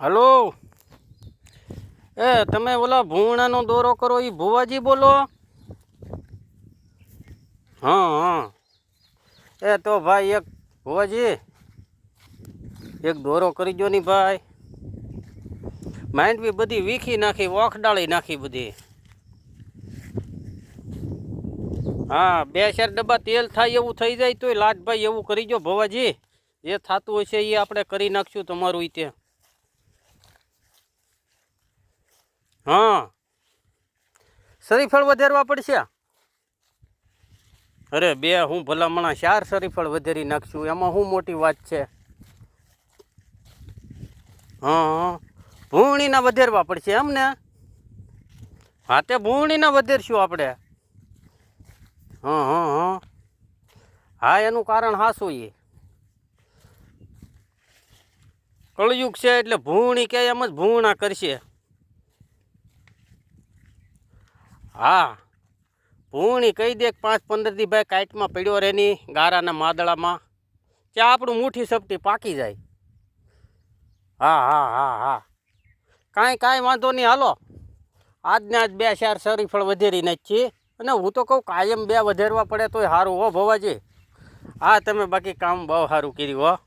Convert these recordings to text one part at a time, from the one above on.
Hello. એ, તમે ઓલા ભૂણાનો દોરો કરો એ ભુવાજી બોલો. હા હા. એ, તો ભાઈ એક ભુવાજી, એક દોરો કરી દો ની ભાઈ. બી બધી વીખી નાખી ઓખડાળી નાખી બધી. હા, બે ચાર ડબ્બા તેલ થાય એવું થઈ જાય તોય લાજભાઈ એવું કરી દો ભવાજી. જે થતું હશે એ આપણે કરી નાખશું તમારું ઈ તે હા. શરીફળ વધારવા પડશે? અરે બે હું ભલામણા ચાર શરીફળ વધારી નાખશું. એમાં શું મોટી વાત છે? હા હા. ભૂણીના વધારવા પડશે એમ ને? હા તે ભૂણીના વધારશું આપણે. હા હા હા. હા એનું કારણ હાસું એ કળયુગ છે એટલે ભૂણી કે એમ જ ભૂણા કરશે. હા. ભૂણી કહી દે પાંચ પંદરથી ભાઈ કાંઈકમાં પડ્યો નહીં ગારાના માદળામાં. ત્યાં આપણું મુઠ્ઠી સપટી પાકી જાય. હા હા હા હા. કાંઈ કાંઈ વાંધો નહીં, હાલો. આજને આજ બે ચાર શરીફળ વધેરી નાખીએ. અને હું તો કહું કાયમ બે વધારવા પડે તોય સારું હો ભવાજી. હા, તમે બાકી કામ બહુ સારું કર્યું હો.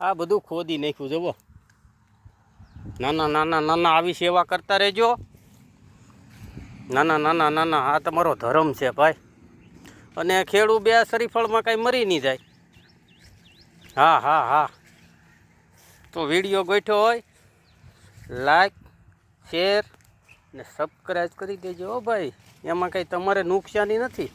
આ બધું ખોદી નાખ્યું જવો નાના નાના નાના આવી સેવા કરતા રહેજો. નાના નાના નાના, આ તમારો ધર્મ છે ભાઈ. અને ખેડૂ બે શરીફળમાં કાંઈ મરી નહીં જાય. હા હા હા. તો વીડિયો ગોઠ્યો હોય લાઈક શેર ને સબસ્ક્રાઈબ કરી દેજો ભાઈ. એમાં કંઈ તમારે નુકસાની નથી.